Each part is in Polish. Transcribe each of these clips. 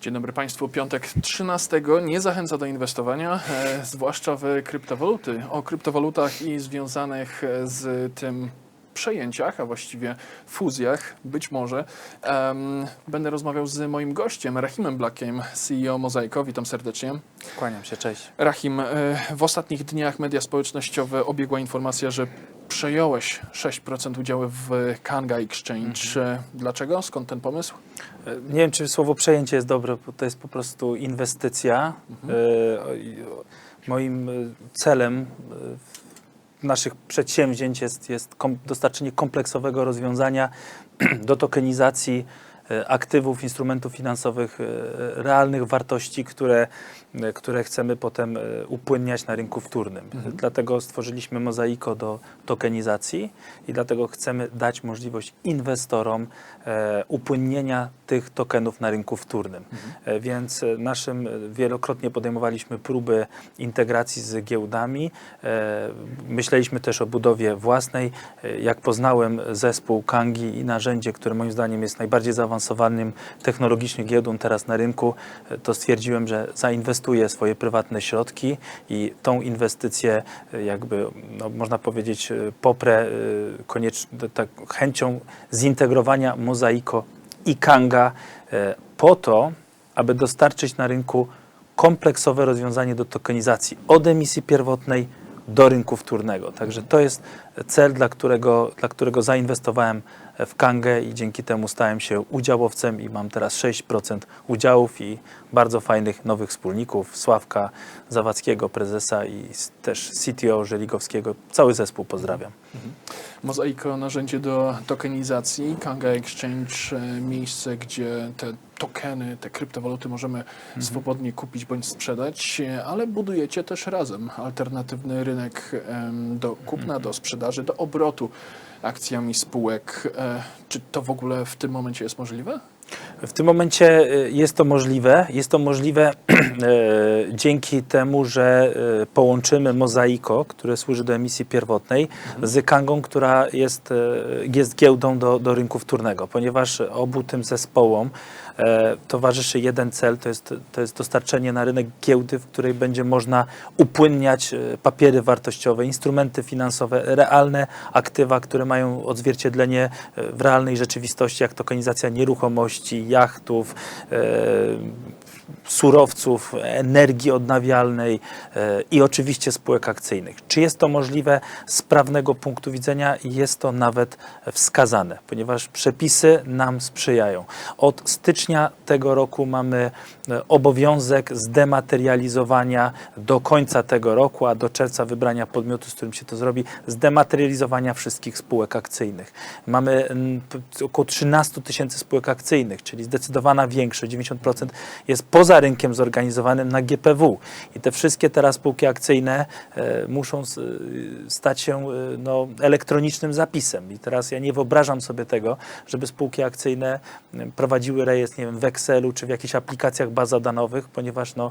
Dzień dobry Państwu. Piątek 13 nie zachęca do inwestowania, e, zwłaszcza w kryptowaluty. O kryptowalutach i związanych e, z tym przejęciach, a właściwie fuzjach, być może, em, będę rozmawiał z moim gościem, Rahimem Blackiem, CEO Mozaiko. Witam serdecznie. Kłaniam się, cześć. Rahim, e, w ostatnich dniach media społecznościowe obiegła informacja, że przejąłeś 6% udziału w Kanga Exchange. E, Dlaczego? Skąd ten pomysł? E, Nie wiem, czy słowo przejęcie jest dobre, bo to jest po prostu inwestycja. E, i- o- Moim e, celem e, naszych przedsięwzięć jest, jest dostarczenie kompleksowego rozwiązania do tokenizacji e, aktywów, instrumentów finansowych, e, realnych wartości, które, e, które chcemy potem e, upłynniać na rynku wtórnym. Dlatego stworzyliśmy Mozaiko do tokenizacji i dlatego chcemy dać możliwość inwestorom e, upłynnienia tych tokenów na rynku wtórnym. E, Więc e, naszym e, wielokrotnie podejmowaliśmy próby integracji z giełdami. E, Myśleliśmy też o budowie własnej. E, Jak poznałem zespół Kangi i narzędzie, które moim zdaniem jest najbardziej zaawansowanym technologicznie giełdą teraz na rynku, e, to stwierdziłem, że zainwestuję swoje prywatne środki i tą inwestycję e, jakby, no, można powiedzieć, e, poprę koniecz- tak, chęcią zintegrowania Mozaiko i Kanga po to, aby dostarczyć na rynku kompleksowe rozwiązanie do tokenizacji od emisji pierwotnej do rynku wtórnego. Także to jest cel, dla którego, dla którego zainwestowałem w Kangę i dzięki temu stałem się udziałowcem i mam teraz 6% udziałów i bardzo fajnych nowych wspólników, Sławka Zawadzkiego, prezesa i też CTO Żeligowskiego. Cały zespół pozdrawiam. Mozaiko, narzędzie do tokenizacji, Kanga Exchange, e, miejsce, gdzie te tokeny, te kryptowaluty możemy swobodnie kupić bądź sprzedać, e, ale budujecie też razem alternatywny rynek do kupna, do sprzedaży, do obrotu akcjami spółek. E, Czy to w ogóle w tym momencie jest możliwe? W tym momencie y, jest to możliwe. Jest to możliwe e, dzięki temu, że e, połączymy Mozaiko, które służy do emisji pierwotnej, z Kangą, która jest, e, jest giełdą do, do rynku wtórnego, ponieważ obu tym zespołom e, towarzyszy jeden cel, to jest, to jest dostarczenie na rynek giełdy, w której będzie można upłynniać e, papiery wartościowe, instrumenty finansowe, realne aktywa, które mają odzwierciedlenie e, w realnej rzeczywistości, jak tokenizacja nieruchomości, jachtów, e, surowców, energii odnawialnej e, i oczywiście spółek akcyjnych. Czy jest to możliwe z prawnego punktu widzenia? Jest to nawet wskazane, ponieważ przepisy nam sprzyjają. Od stycznia tego roku mamy obowiązek zdematerializowania do końca tego roku, a do czerwca wybrania podmiotu, z którym się to zrobi, zdematerializowania wszystkich spółek akcyjnych. Mamy około 13 tysięcy spółek akcyjnych, czyli zdecydowana większość, 90% jest poza rynkiem zorganizowanym na GPW. I te wszystkie teraz spółki akcyjne e, muszą y, stać się no, elektronicznym zapisem. I teraz ja nie wyobrażam sobie tego, żeby spółki akcyjne prowadziły rejestr, nie wiem, w Excelu czy w jakichś aplikacjach bazodanowych, ponieważ no,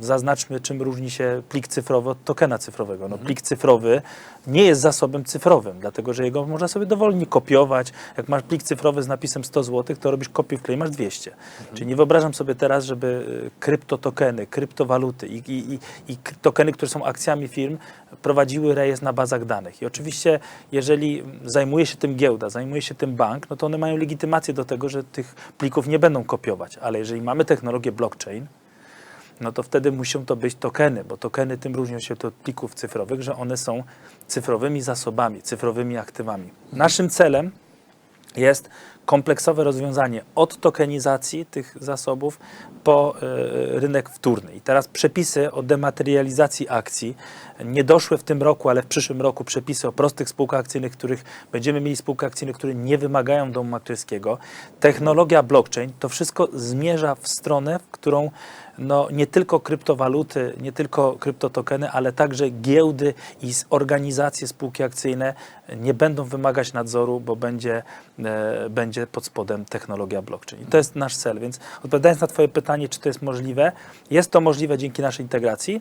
zaznaczmy, czym różni się plik cyfrowy od tokena cyfrowego. No, plik cyfrowy nie jest zasobem cyfrowym, dlatego że jego można sobie dowolnie kopiować. Jak masz plik cyfrowy z napisem 100 zł, to robisz kopię wklej, masz 200. Czyli nie wyobrażam sobie teraz, żeby y, kryptotokeny, kryptowaluty i, i, i, i tokeny, które są akcjami firm, prowadziły rejestr na bazach danych. I oczywiście, jeżeli zajmuje się tym giełda, zajmuje się tym bank, no to one mają legitymację do tego, że tych plików nie będą kopiować. Ale jeżeli mamy technologię blockchain, no to wtedy muszą to być tokeny, bo tokeny tym różnią się od plików cyfrowych, że one są cyfrowymi zasobami, cyfrowymi aktywami. Naszym celem jest kompleksowe rozwiązanie od tokenizacji tych zasobów po e, rynek wtórny. I teraz przepisy o dematerializacji akcji nie doszły w tym roku, ale w przyszłym roku przepisy o prostych spółkach akcyjnych, których będziemy mieli spółki akcyjne, które nie wymagają domu maklerskiego. Technologia blockchain, to wszystko zmierza w stronę, w którą no, nie tylko kryptowaluty, nie tylko kryptotokeny, ale także giełdy i organizacje, spółki akcyjne nie będą wymagać nadzoru, bo będzie, e, będzie pod spodem technologia blockchain. I to jest nasz cel. Więc odpowiadając na Twoje pytanie, czy to jest możliwe, jest to możliwe dzięki naszej integracji,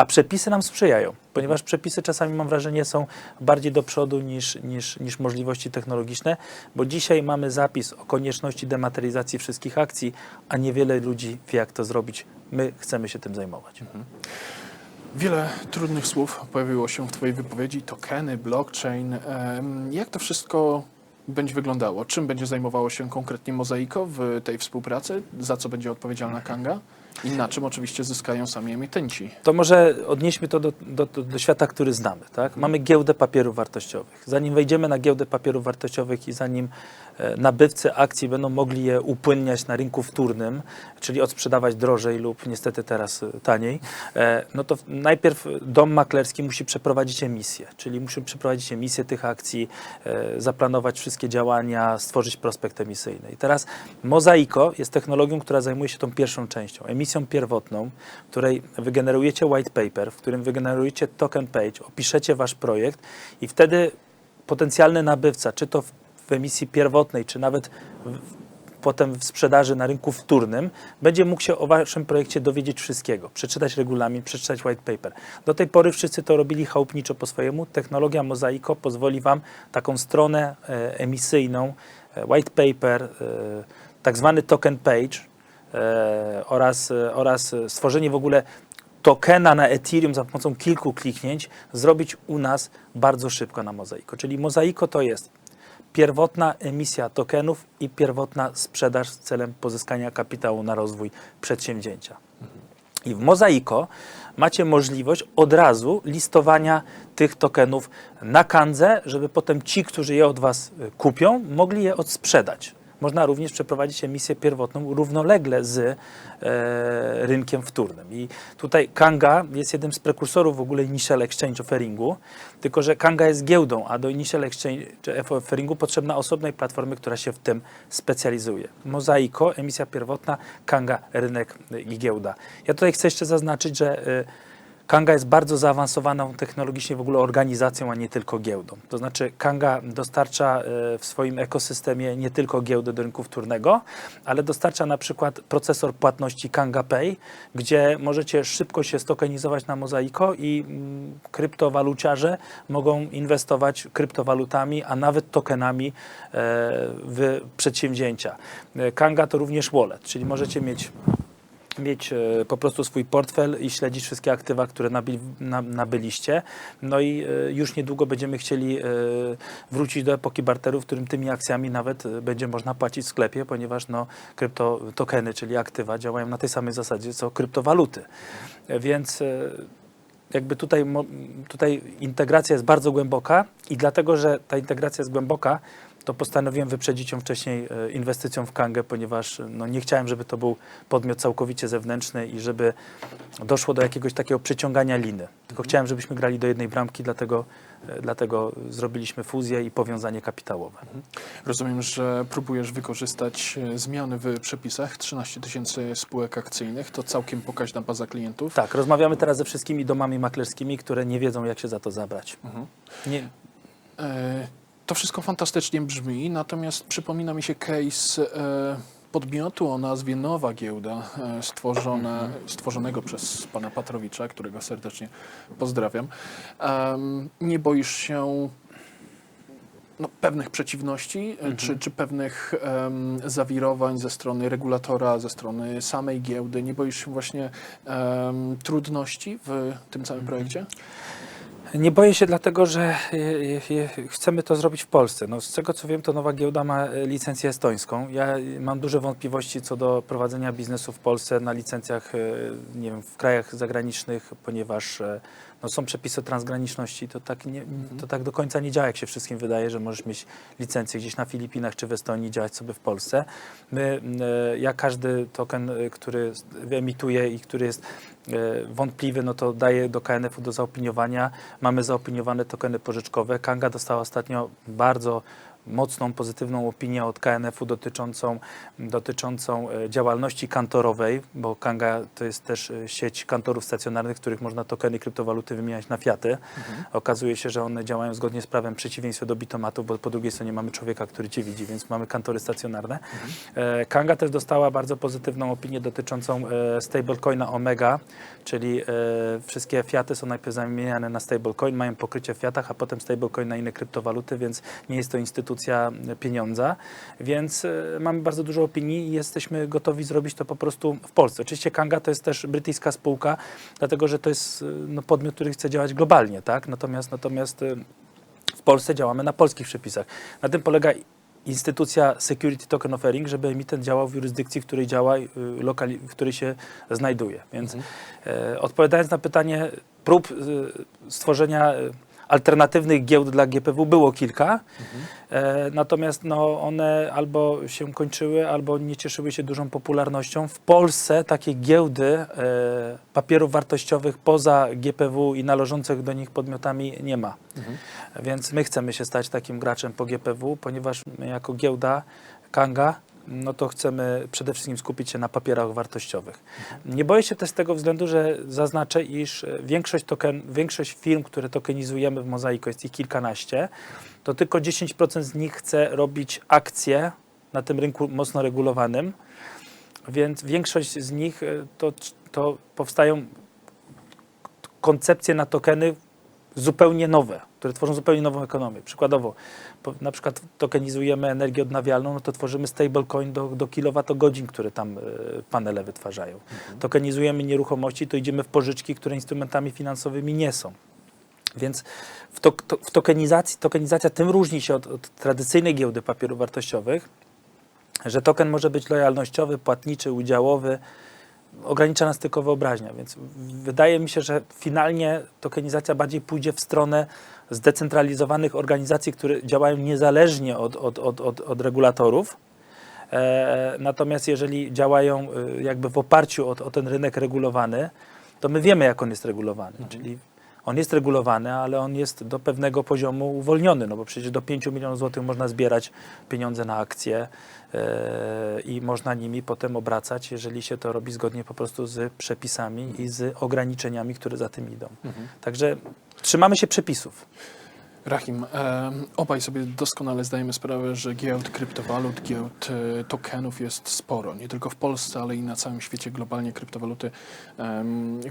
a przepisy nam sprzyjają, ponieważ przepisy czasami mam wrażenie są bardziej do przodu niż, niż, niż możliwości technologiczne, bo dzisiaj mamy zapis o konieczności dematerializacji wszystkich akcji, a niewiele ludzi wie jak to zrobić. My chcemy się tym zajmować. Wiele trudnych słów pojawiło się w Twojej wypowiedzi. Tokeny, blockchain. Jak to wszystko będzie wyglądało? Czym będzie zajmowało się konkretnie Mozaiko w tej współpracy? Za co będzie odpowiedzialna Kanga? I na czym oczywiście zyskają sami emitenci? To może odnieśmy to do, do, do, świata, który znamy. Tak? Mamy giełdę papierów wartościowych. Zanim wejdziemy na giełdę papierów wartościowych i zanim nabywcy akcji będą mogli je upłynniać na rynku wtórnym, czyli odsprzedawać drożej lub niestety teraz e, taniej, e, no to najpierw dom maklerski musi przeprowadzić emisję, czyli musi przeprowadzić emisję tych akcji, e, zaplanować wszystkie działania, stworzyć prospekt emisyjny. I teraz Mozaiko jest technologią, która zajmuje się tą pierwszą częścią, emisją pierwotną, której wygenerujecie white paper, w którym wygenerujecie token page, opiszecie wasz projekt i wtedy potencjalny nabywca, czy to w, w emisji pierwotnej, czy nawet w, potem w sprzedaży na rynku wtórnym, będzie mógł się o waszym projekcie dowiedzieć wszystkiego, przeczytać regulamin, przeczytać white paper. Do tej pory wszyscy to robili chałupniczo po swojemu. Technologia Mozaiko pozwoli wam taką stronę e, emisyjną, e, white paper, e, tak zwany token page oraz, oraz stworzenie w ogóle tokena na Ethereum za pomocą kilku kliknięć zrobić u nas bardzo szybko na Mozaiko. Czyli Mozaiko to jest pierwotna emisja tokenów i pierwotna sprzedaż celem pozyskania kapitału na rozwój przedsięwzięcia. I w Mozaiko macie możliwość od razu listowania tych tokenów na kandze, żeby potem ci, którzy je od Was y, kupią, mogli je odsprzedać. Można również przeprowadzić emisję pierwotną równolegle z e, rynkiem wtórnym. I tutaj Kanga jest jednym z prekursorów w ogóle Initial Exchange Offeringu, tylko że Kanga jest giełdą, a do Initial Exchange Offeringu potrzebna osobnej platformy, która się w tym specjalizuje. Mozaiko, emisja pierwotna, Kanga, rynek i giełda. Ja tutaj chcę jeszcze zaznaczyć, że y, Kanga jest bardzo zaawansowaną technologicznie w ogóle organizacją, a nie tylko giełdą. To znaczy Kanga dostarcza e, w swoim ekosystemie nie tylko giełdę do rynku wtórnego, ale dostarcza na przykład procesor płatności Kanga Pay, gdzie możecie szybko się stokenizować na Mozaiko i mm, kryptowaluciarze mogą inwestować kryptowalutami, a nawet tokenami e, w przedsięwzięcia. E, Kanga to również wallet, czyli możecie mieć mieć e, po prostu swój portfel i śledzić wszystkie aktywa, które nabyliście. No i e, już niedługo będziemy chcieli e, wrócić do epoki barteru, w którym tymi akcjami nawet będzie można płacić w sklepie, ponieważ no, kryptotokeny, czyli aktywa działają na tej samej zasadzie co kryptowaluty. Więc jakby tutaj, tutaj integracja jest bardzo głęboka i dlatego, że ta integracja jest głęboka, to postanowiłem wyprzedzić ją wcześniej e, inwestycją w Kangę, ponieważ e, no, nie chciałem, żeby to był podmiot całkowicie zewnętrzny i żeby doszło do jakiegoś takiego przyciągania liny. Tylko chciałem, żebyśmy grali do jednej bramki, dlatego, e, dlatego zrobiliśmy fuzję i powiązanie kapitałowe. Rozumiem, że próbujesz wykorzystać zmiany w przepisach. 13 tysięcy spółek akcyjnych to całkiem pokaźna baza klientów. Tak, rozmawiamy teraz ze wszystkimi domami maklerskimi, które nie wiedzą, jak się za to zabrać. Nie, E, To wszystko fantastycznie brzmi, natomiast przypomina mi się case e, podmiotu o nazwie Nowa Giełda, e, stworzone, stworzonego przez pana Patrowicza, którego serdecznie pozdrawiam. Nie boisz się no, pewnych przeciwności, e, czy, czy pewnych em, zawirowań ze strony regulatora, ze strony samej giełdy? Nie boisz się właśnie em, trudności w tym całym projekcie? Nie boję się dlatego, że e, e, chcemy to zrobić w Polsce. No, z tego co wiem, to nowa giełda ma e, licencję estońską. Ja e, mam duże wątpliwości co do prowadzenia biznesu w Polsce na licencjach, e, nie wiem, w krajach zagranicznych, ponieważ e, no, są przepisy transgraniczności. To tak, nie, to tak do końca nie działa, jak się wszystkim wydaje, że możesz mieć licencję gdzieś na Filipinach czy w Estonii działać sobie w Polsce. My, e, ja każdy token, e, który emituję i który jest e, wątpliwy, no to daję do KNF-u do zaopiniowania. Mamy zaopiniowane tokeny pożyczkowe. Kanga dostała ostatnio bardzo mocną, pozytywną opinię od KNF-u dotyczącą, dotyczącą e, działalności kantorowej, bo Kanga to jest też e, sieć kantorów stacjonarnych, w których można tokeny kryptowaluty wymieniać na fiaty. Okazuje się, że one działają zgodnie z prawem w przeciwieństwie do bitomatów, bo po drugiej stronie mamy człowieka, który cię widzi, więc mamy kantory stacjonarne. E, Kanga też dostała bardzo pozytywną opinię dotyczącą stablecoina Omega, czyli wszystkie fiaty są najpierw zamieniane na stablecoin, mają pokrycie w fiatach, a potem stablecoin na inne kryptowaluty, więc nie jest to instytucja e, pieniądza, więc e, mamy bardzo dużo opinii i jesteśmy gotowi zrobić to po prostu w Polsce. Oczywiście Kanga to jest też brytyjska spółka, dlatego że to jest e, no, podmiot, który chce działać globalnie, tak? Natomiast, natomiast e, w Polsce działamy na polskich przepisach. Na tym polega instytucja Security Token Offering, żeby emitent działał w jurysdykcji, w której działa, lokali, w której się znajduje. Więc e, odpowiadając na pytanie prób y, stworzenia alternatywnych giełd dla GPW było kilka, e, natomiast no, one albo się kończyły, albo nie cieszyły się dużą popularnością. W Polsce takie giełdy e, papierów wartościowych poza GPW i należących do nich podmiotami nie ma. Więc my chcemy się stać takim graczem po GPW, ponieważ my jako giełda Kanga no to chcemy przede wszystkim skupić się na papierach wartościowych. Nie boję się też z tego względu, że zaznaczę, iż e, większość, token, większość firm, które tokenizujemy w Mozaiko, jest ich kilkanaście, to tylko 10% z nich chce robić akcje na tym rynku mocno regulowanym, więc większość z nich e, to, to powstają koncepcje na tokeny zupełnie nowe, które tworzą zupełnie nową ekonomię. Przykładowo, na przykład tokenizujemy energię odnawialną, no to tworzymy stablecoin do, do kilowatogodzin, które tam e, panele wytwarzają. Tokenizujemy nieruchomości, to idziemy w pożyczki, które instrumentami finansowymi nie są. Więc w, to, to, w tokenizacji, tokenizacja tym różni się od, od tradycyjnej giełdy papierów wartościowych, że token może być lojalnościowy, płatniczy, udziałowy, ogranicza nas tylko wyobraźnia, więc wydaje mi się, że finalnie tokenizacja bardziej pójdzie w stronę zdecentralizowanych organizacji, które działają niezależnie od, od, od, od, od regulatorów. E, natomiast jeżeli działają e, jakby w oparciu o, o ten rynek regulowany, to my wiemy, jak on jest regulowany. Czyli on jest regulowany, ale on jest do pewnego poziomu uwolniony, no bo przecież do 5 milionów złotych można zbierać pieniądze na akcje i można nimi potem obracać, jeżeli się to robi zgodnie po prostu z przepisami i z ograniczeniami, które za tym idą. Także trzymamy się przepisów. Rahim, e, obaj sobie doskonale zdajemy sprawę, że giełd kryptowalut, giełd e, tokenów jest sporo. Nie tylko w Polsce, ale i na całym świecie globalnie kryptowaluty,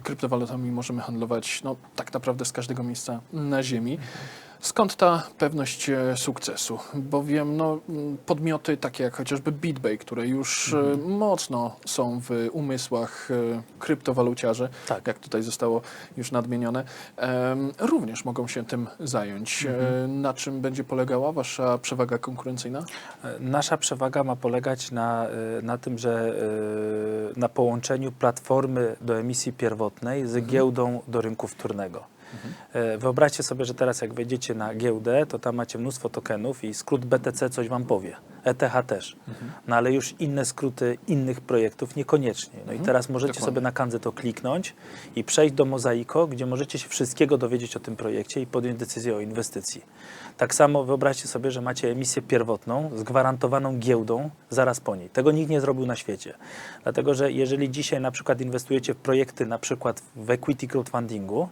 kryptowalutami możemy handlować no, tak naprawdę z każdego miejsca na Ziemi. Skąd ta pewność e, sukcesu? Bowiem no, m, podmioty takie jak chociażby BitBay, które już e, mocno są w umysłach e, kryptowaluciarzy, Tak. jak tutaj zostało już nadmienione, również mogą się tym zająć. E, Na czym będzie polegała Wasza przewaga konkurencyjna? Nasza przewaga ma polegać na, na tym, że na połączeniu platformy do emisji pierwotnej z giełdą do rynku wtórnego. E, Wyobraźcie sobie, że teraz jak wejdziecie na giełdę, to tam macie mnóstwo tokenów i skrót BTC coś wam powie. ETH też. No ale już inne skróty innych projektów niekoniecznie. No i teraz możecie Dokładnie. sobie na kandę to kliknąć i przejść do Mozaiko, gdzie możecie się wszystkiego dowiedzieć o tym projekcie i podjąć decyzję o inwestycji. Tak samo wyobraźcie sobie, że macie emisję pierwotną z gwarantowaną giełdą zaraz po niej. Tego nikt nie zrobił na świecie. Dlatego, że jeżeli dzisiaj na przykład inwestujecie w projekty na przykład w equity crowdfundingu,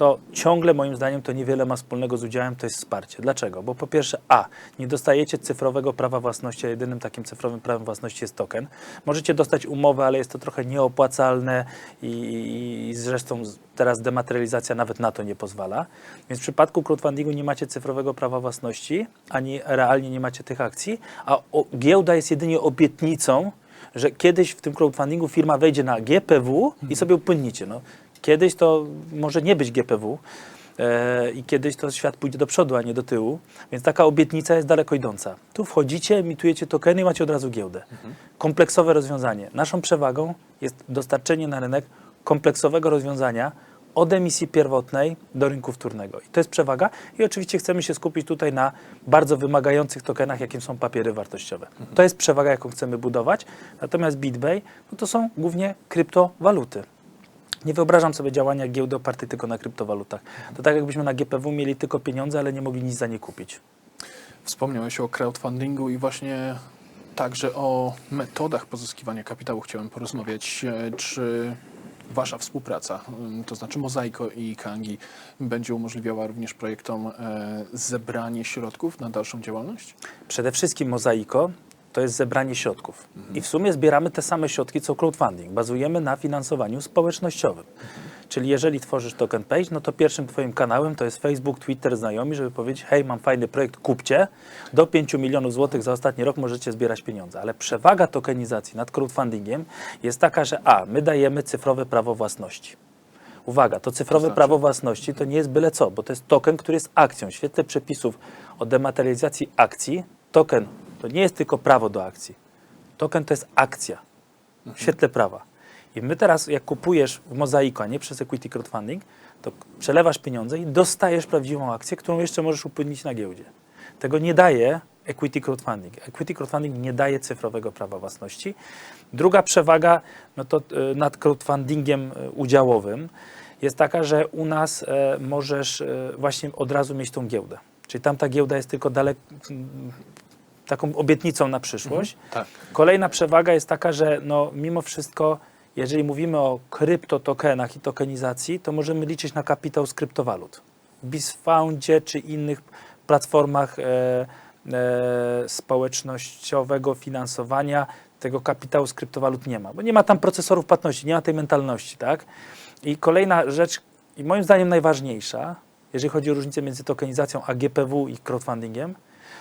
to ciągle moim zdaniem to niewiele ma wspólnego z udziałem, to jest wsparcie. Dlaczego? Bo po pierwsze, a, nie dostajecie cyfrowego prawa własności, a jedynym takim cyfrowym prawem własności jest token. Możecie dostać umowę, ale jest to trochę nieopłacalne i, i, zresztą teraz dematerializacja nawet na to nie pozwala. Więc w przypadku crowdfundingu nie macie cyfrowego prawa własności, ani realnie nie macie tych akcji, a o, giełda jest jedynie obietnicą, że kiedyś w tym crowdfundingu firma wejdzie na GPW i sobie upłynnicie. No, kiedyś to może nie być GPW e, i kiedyś to świat pójdzie do przodu, a nie do tyłu, więc taka obietnica jest daleko idąca. Tu wchodzicie, emitujecie tokeny i macie od razu giełdę. Kompleksowe rozwiązanie. Naszą przewagą jest dostarczenie na rynek kompleksowego rozwiązania od emisji pierwotnej do rynku wtórnego. I to jest przewaga i oczywiście chcemy się skupić tutaj na bardzo wymagających tokenach, jakim są papiery wartościowe. To jest przewaga, jaką chcemy budować. Natomiast BitBay no to są głównie kryptowaluty. Nie wyobrażam sobie działania giełdy opartej tylko na kryptowalutach. To tak jakbyśmy na GPW mieli tylko pieniądze, ale nie mogli nic za nie kupić. Wspomniałeś o crowdfundingu i właśnie także o metodach pozyskiwania kapitału chciałem porozmawiać. E, Czy Wasza współpraca, ym, to znaczy Mozaiko i Kangi, będzie umożliwiała również projektom e, zebranie środków na dalszą działalność? Przede wszystkim Mozaiko to jest zebranie środków. I w sumie zbieramy te same środki co crowdfunding. Bazujemy na finansowaniu społecznościowym. Czyli jeżeli tworzysz token page, no to pierwszym twoim kanałem to jest Facebook, Twitter, znajomi, żeby powiedzieć, hej, mam fajny projekt, kupcie. Do 5 milionów złotych za ostatni rok możecie zbierać pieniądze. Ale przewaga tokenizacji nad crowdfundingiem jest taka, że a, my dajemy cyfrowe prawo własności. Uwaga, to cyfrowe znaczy? prawo własności to nie jest byle co, bo to jest token, który jest akcją. W świetle przepisów o dematerializacji akcji, token to nie jest tylko prawo do akcji. Token to jest akcja w świetle prawa. I my teraz, jak kupujesz w Mozaiku, a nie przez equity crowdfunding, to przelewasz pieniądze i dostajesz prawdziwą akcję, którą jeszcze możesz upłynnić na giełdzie. Tego nie daje equity crowdfunding. Equity crowdfunding nie daje cyfrowego prawa własności. Druga przewaga no to, e, nad crowdfundingiem e, udziałowym jest taka, że u nas e, możesz właśnie od razu mieć tą giełdę. Czyli tam ta giełda jest tylko dalek, m, taką obietnicą na przyszłość. Tak. Kolejna przewaga jest taka, że no, mimo wszystko, jeżeli mówimy o kryptotokenach i tokenizacji, to możemy liczyć na kapitał z kryptowalut. W BizFoundzie czy innych platformach e, e, społecznościowego finansowania tego kapitału z kryptowalut nie ma, bo nie ma tam procesorów płatności, nie ma tej mentalności, tak? I kolejna rzecz, i moim zdaniem najważniejsza, jeżeli chodzi o różnicę między tokenizacją a GPW i crowdfundingiem,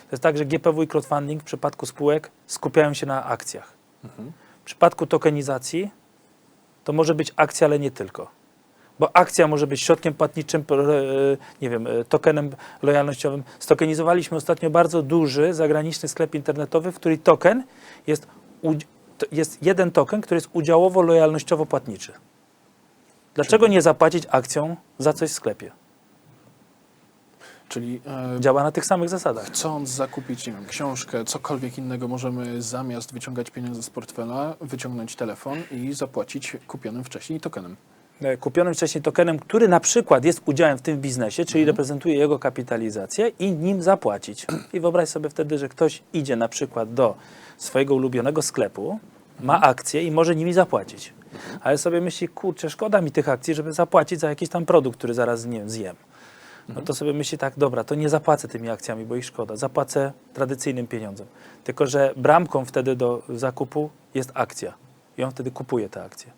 to jest tak, że GPW i crowdfunding w przypadku spółek skupiają się na akcjach. W przypadku tokenizacji to może być akcja, ale nie tylko. Bo akcja może być środkiem płatniczym, e, nie wiem, e, tokenem lojalnościowym. Stokenizowaliśmy ostatnio bardzo duży zagraniczny sklep internetowy, w który token jest, jest jeden token, który jest udziałowo lojalnościowo płatniczy. Dlaczego nie zapłacić akcją za coś w sklepie? Czyli e, Działa na tych samych zasadach. chcąc zakupić, nie wiem, książkę, cokolwiek innego, możemy zamiast wyciągać pieniądze z portfela, wyciągnąć telefon i zapłacić kupionym wcześniej tokenem. e, kupionym wcześniej tokenem, który na przykład jest udziałem w tym biznesie, czyli reprezentuje jego kapitalizację i nim zapłacić. I wyobraź sobie wtedy, że ktoś idzie na przykład do swojego ulubionego sklepu, ma akcje i może nimi zapłacić. Ale sobie myśli, kurczę, szkoda mi tych akcji, żeby zapłacić za jakiś tam produkt, który zaraz nie wiem, zjem. No to sobie myśli tak, dobra, to nie zapłacę tymi akcjami, bo ich szkoda. Zapłacę tradycyjnym pieniądzem. Tylko, że bramką wtedy do zakupu jest akcja. I on wtedy kupuje tę akcję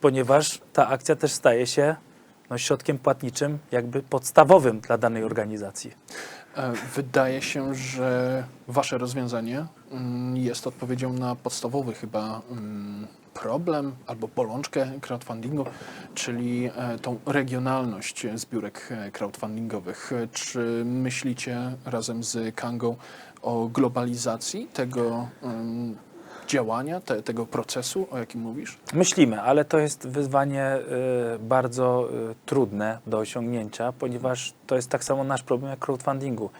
ponieważ ta akcja też staje się no, środkiem płatniczym, jakby podstawowym dla danej organizacji. E, Wydaje się, że Wasze rozwiązanie mm, jest odpowiedzią na podstawowy chyba mm, problem albo bolączkę crowdfundingu, czyli e, tą regionalność zbiórek e, crowdfundingowych. Czy myślicie razem z Kangą o globalizacji tego em, działania, te, tego procesu, o jakim mówisz? Myślimy, ale to jest wyzwanie y, bardzo y, trudne do osiągnięcia, ponieważ to jest tak samo nasz problem jak crowdfundingu.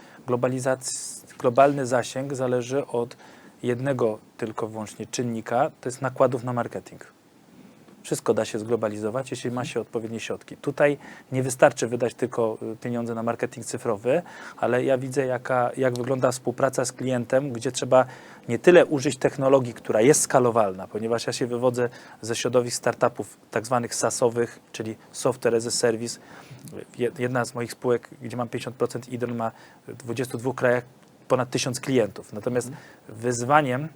Globalny zasięg zależy od jednego tylko wyłącznie czynnika, to jest nakładów na marketing. Wszystko da się zglobalizować, jeśli ma się odpowiednie środki. Tutaj nie wystarczy wydać tylko y, pieniądze na marketing cyfrowy, ale ja widzę, jaka, jak wygląda współpraca z klientem, gdzie trzeba nie tyle użyć technologii, która jest skalowalna, ponieważ ja się wywodzę ze środowisk startupów tak zwanych SaaS-owych, czyli Software as a Service. Je- Jedna z moich spółek, gdzie mam 50%, Idol ma w 22 krajach ponad 1000 klientów. Natomiast wyzwaniem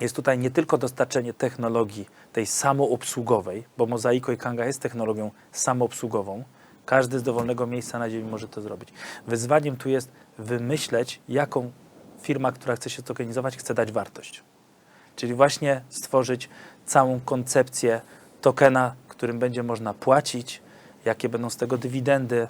jest tutaj nie tylko dostarczenie technologii tej samoobsługowej, bo Mozaiko i Kanga jest technologią samoobsługową. Każdy z dowolnego miejsca na ziemi może to zrobić. Wyzwaniem tu jest wymyśleć, jaką firma, która chce się tokenizować, chce dać wartość. Czyli właśnie stworzyć całą koncepcję tokena, którym będzie można płacić, jakie będą z tego dywidendy,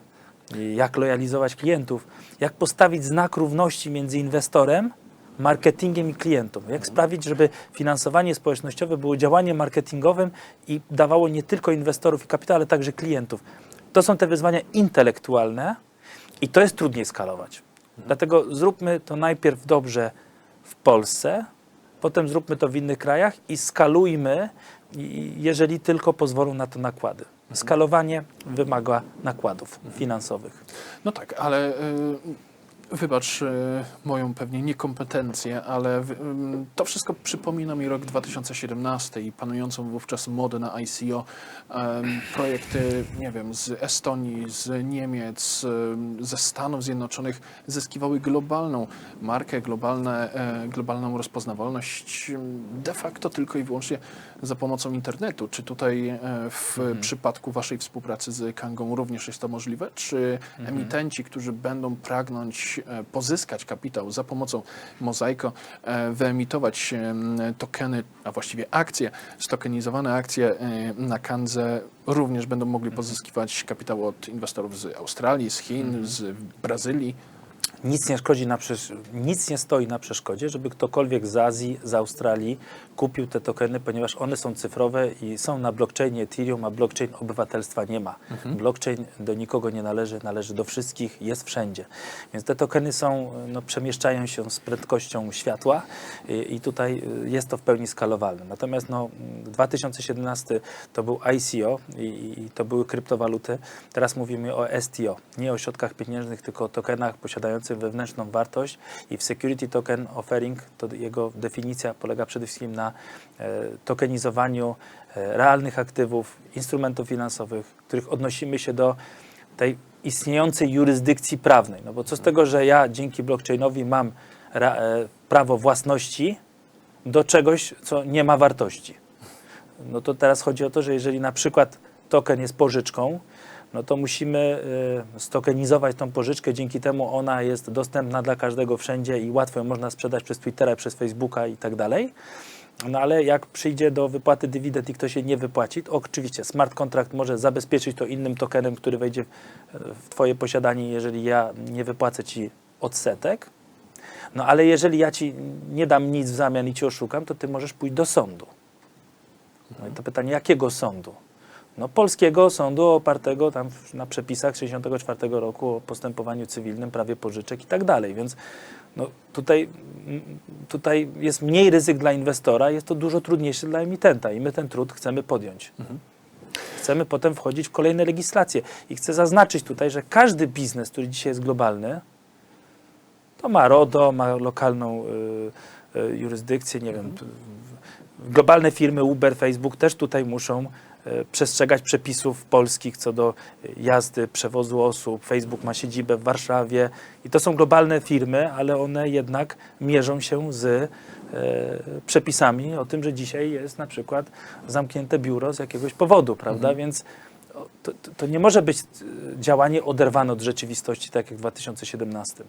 jak lojalizować klientów, jak postawić znak równości między inwestorem, marketingiem i klientem. Jak sprawić, żeby finansowanie społecznościowe było działaniem marketingowym i dawało nie tylko inwestorów i kapitał, ale także klientów. To są te wyzwania intelektualne i to jest trudniej skalować. Dlatego zróbmy to najpierw dobrze w Polsce, potem zróbmy to w innych krajach i skalujmy, jeżeli tylko pozwolą na to nakłady. Skalowanie wymaga nakładów finansowych. No tak, ale y, Wybacz e, moją pewnie niekompetencję, ale ym, to wszystko przypomina mi rok 2017 i panującą wówczas modę na ICO. Projekty, nie wiem, z Estonii, z Niemiec, em, ze Stanów Zjednoczonych zyskiwały globalną markę, globalne, e, globalną rozpoznawalność de facto tylko i wyłącznie za pomocą internetu. Czy tutaj e, w przypadku Waszej współpracy z Kangą również jest to możliwe? Czy emitenci, którzy będą pragnąć e, pozyskać kapitał za pomocą Mozaiko, e, wyemitować em, tokeny, a właściwie akcje, stokenizowane akcje na Kandze, również będą mogli pozyskiwać kapitał od inwestorów z Australii, z Chin, z Brazylii? Nic nie, szkodzi na nic nie stoi na przeszkodzie, żeby ktokolwiek z Azji, z Australii kupił te tokeny, ponieważ one są cyfrowe i są na blockchainie Ethereum, a blockchain obywatelstwa nie ma. Blockchain do nikogo nie należy, należy do wszystkich, jest wszędzie. Więc te tokeny są, no, przemieszczają się z prędkością światła i, i tutaj y, jest to w pełni skalowalne. Natomiast no, 2017 to był ICO i, i to były kryptowaluty. Teraz mówimy o STO, nie o środkach pieniężnych, tylko o tokenach posiadających wewnętrzną wartość i w Security Token Offering to jego definicja polega przede wszystkim na e, tokenizowaniu e, realnych aktywów, instrumentów finansowych, których odnosimy się do tej istniejącej jurysdykcji prawnej. No bo co z tego, że ja dzięki blockchainowi mam e, prawo własności do czegoś, co nie ma wartości. No to teraz chodzi o to, że jeżeli na przykład token jest pożyczką, no to musimy y, stokenizować tą pożyczkę, dzięki temu ona jest dostępna dla każdego wszędzie i łatwo ją można sprzedać przez Twittera, przez Facebooka i tak dalej. No ale jak przyjdzie do wypłaty dywidend i ktoś jej nie wypłaci, to oczywiście smart contract może zabezpieczyć to innym tokenem, który wejdzie w Twoje posiadanie, jeżeli ja nie wypłacę Ci odsetek. No ale jeżeli ja Ci nie dam nic w zamian i Cię oszukam, to Ty możesz pójść do sądu. No i to pytanie, jakiego sądu? No polskiego sądu opartego tam na przepisach 64 roku o postępowaniu cywilnym, prawie pożyczek i tak dalej. Więc no, tutaj, mm, tutaj jest mniej ryzyk dla inwestora, jest to dużo trudniejsze dla emitenta i my ten trud chcemy podjąć. Chcemy potem wchodzić w kolejne legislacje. I chcę zaznaczyć tutaj, że każdy biznes, który dzisiaj jest globalny, to ma RODO, ma lokalną y, y, jurysdykcję, nie wiem. t- w- Globalne firmy Uber, Facebook też tutaj muszą przestrzegać przepisów polskich co do jazdy, przewozu osób. Facebook ma siedzibę w Warszawie i to są globalne firmy, ale one jednak mierzą się z y, przepisami o tym, że dzisiaj jest na przykład zamknięte biuro z jakiegoś powodu, prawda? Więc o, to, to- nie może być y, działanie oderwane od rzeczywistości, tak jak w 2017.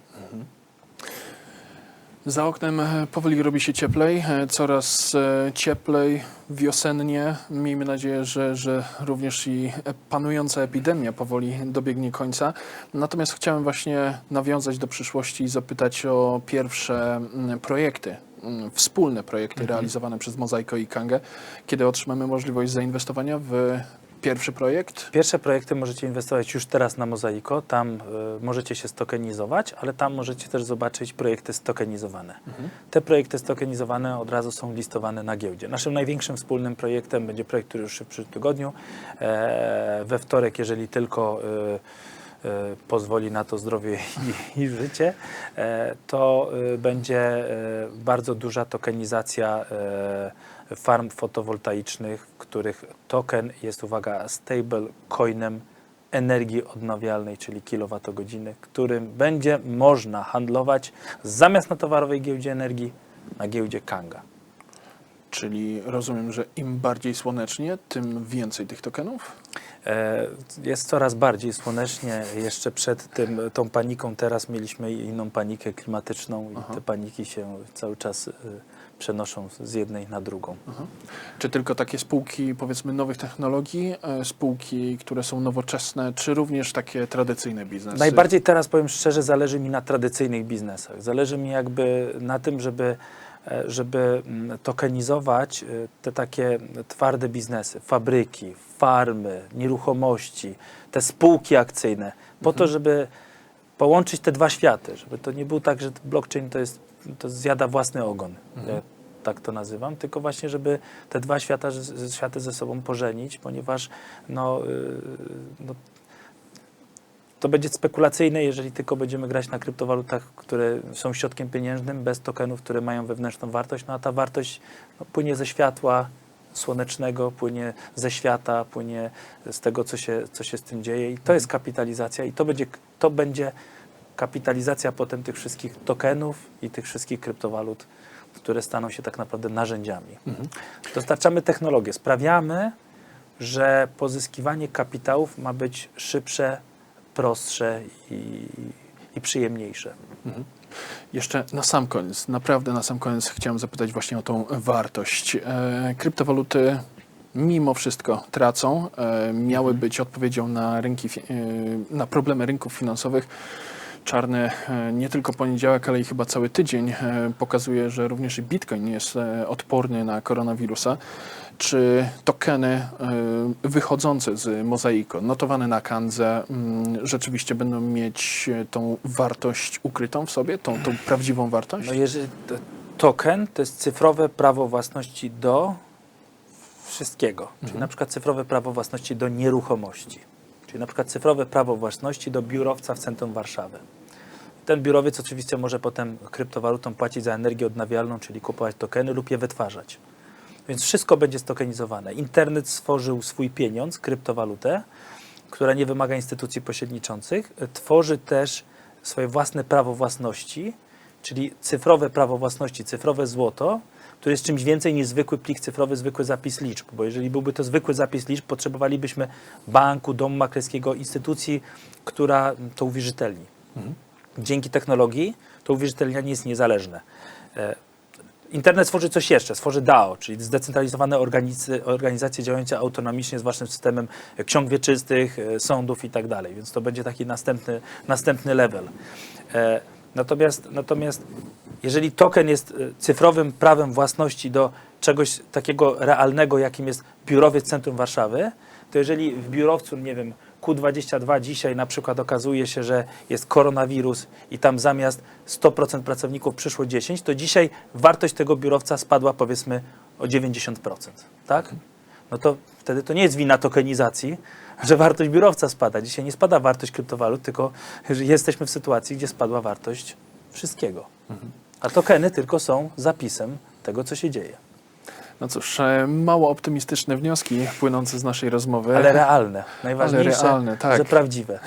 Za oknem e, powoli robi się cieplej, e, coraz e, cieplej, wiosennie. Miejmy nadzieję, że, że również i panująca epidemia powoli dobiegnie końca. Natomiast chciałem właśnie nawiązać do przyszłości i zapytać o pierwsze mm, projekty, mm, wspólne projekty realizowane przez Mozaiko i Kangę. Kiedy otrzymamy możliwość zainwestowania w pierwszy projekt? Pierwsze projekty możecie inwestować już teraz na Mozaiko, tam y, możecie się stokenizować, ale tam możecie też zobaczyć projekty stokenizowane. Te projekty stokenizowane od razu są listowane na giełdzie. Naszym największym wspólnym projektem będzie projekt, który już w przyszłym tygodniu, e, we wtorek, jeżeli tylko y, pozwoli na to zdrowie i, i życie, to będzie bardzo duża tokenizacja farm fotowoltaicznych, w których token jest, uwaga, stable coinem energii odnawialnej, czyli kilowatogodziny, którym będzie można handlować zamiast na towarowej giełdzie energii, na giełdzie Kanga. Czyli rozumiem, że im bardziej słonecznie, tym więcej tych tokenów? E, Jest coraz bardziej słonecznie. Jeszcze przed tym, tą paniką teraz mieliśmy inną panikę klimatyczną Aha. i te paniki się cały czas e, przenoszą z jednej na drugą. Czy tylko takie spółki, powiedzmy, nowych technologii, e, spółki, które są nowoczesne, czy również takie tradycyjne biznesy? Najbardziej teraz, powiem szczerze, zależy mi na tradycyjnych biznesach. Zależy mi jakby na tym, żeby, e, żeby mm, tokenizować e, te takie twarde biznesy, fabryki, farmy, nieruchomości, te spółki akcyjne, po to, żeby połączyć te dwa światy, żeby to nie było tak, że blockchain to jest, to zjada własny ogon. Ja tak to nazywam, tylko właśnie, żeby te dwa świata, światy ze sobą pożenić, ponieważ no, y, no, to będzie spekulacyjne, jeżeli tylko będziemy grać na kryptowalutach, które są środkiem pieniężnym, bez tokenów, które mają wewnętrzną wartość, no a ta wartość no, płynie ze światła słonecznego, płynie ze świata, płynie z tego, co się, co się z tym dzieje. I to jest kapitalizacja i to będzie, to będzie kapitalizacja potem tych wszystkich tokenów i tych wszystkich kryptowalut, które staną się tak naprawdę narzędziami. Dostarczamy technologię, sprawiamy, że pozyskiwanie kapitałów ma być szybsze, prostsze i, i przyjemniejsze. Jeszcze na sam koniec, naprawdę na sam koniec chciałem zapytać właśnie o tą wartość. E, kryptowaluty mimo wszystko tracą. E, miały być odpowiedzią na, rynki, e, na problemy rynków finansowych. Czarny e, nie tylko poniedziałek, ale i chyba cały tydzień e, pokazuje, że również i Bitcoin jest e, odporny na koronawirusa. Czy tokeny wychodzące z mozaiko, notowane na Kanze, mm, rzeczywiście będą mieć tą wartość ukrytą w sobie, tą, tą prawdziwą wartość? No jeżeli token to jest cyfrowe prawo własności do wszystkiego, czyli na przykład cyfrowe prawo własności do nieruchomości, czyli na przykład cyfrowe prawo własności do biurowca w centrum Warszawy. Ten biurowiec oczywiście może potem kryptowalutą płacić za energię odnawialną, czyli kupować tokeny lub je wytwarzać. Więc wszystko będzie stokenizowane. Internet stworzył swój pieniądz, kryptowalutę, która nie wymaga instytucji pośredniczących. Tworzy też swoje własne prawo własności, czyli cyfrowe prawo własności, cyfrowe złoto, które jest czymś więcej niż zwykły plik cyfrowy, zwykły zapis liczb. Bo jeżeli byłby to zwykły zapis liczb, potrzebowalibyśmy banku, domu maklerskiego, instytucji, która to uwierzytelni. Dzięki technologii to uwierzytelnianie jest niezależne. E, Internet stworzy coś jeszcze, stworzy DAO, czyli zdecentralizowane organizacje działające autonomicznie z własnym systemem e, ksiąg wieczystych, e, sądów i tak dalej. Więc to będzie taki następny, następny level. Natomiast, natomiast jeżeli token jest cyfrowym prawem własności do czegoś takiego realnego, jakim jest biurowiec centrum Warszawy, to jeżeli w biurowcu, nie wiem, Q22 dzisiaj na przykład okazuje się, że jest koronawirus i tam zamiast 100% pracowników przyszło 10, to dzisiaj wartość tego biurowca spadła powiedzmy o 90%, tak? No to wtedy to nie jest wina tokenizacji, że wartość biurowca spada. Dzisiaj nie spada wartość kryptowalut, tylko jesteśmy w sytuacji, gdzie spadła wartość wszystkiego. A tokeny tylko są zapisem tego, co się dzieje. No cóż, e, mało optymistyczne wnioski płynące z naszej rozmowy. Ale realne. Najważniejsze, realne, tak. że prawdziwe.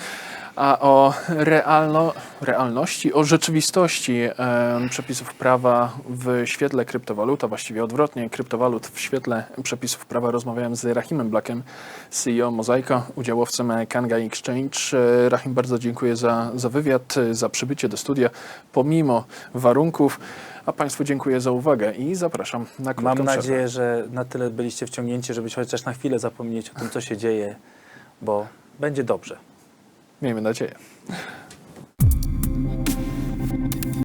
A o realno, realności, o rzeczywistości e, przepisów prawa w świetle kryptowalut, a właściwie odwrotnie, kryptowalut w świetle przepisów prawa rozmawiałem z Rahimem Blackiem, CEO Mozaika, udziałowcem Kanga Exchange. Rahim, bardzo dziękuję za, za wywiad, za przybycie do studia, pomimo warunków. A Państwu dziękuję za uwagę i zapraszam na krótką Mam przerwę. nadzieję, że na tyle byliście wciągnięci, żeby chociaż na chwilę zapomnieć o tym, co się dzieje, bo będzie dobrze. Miejmy nadzieję.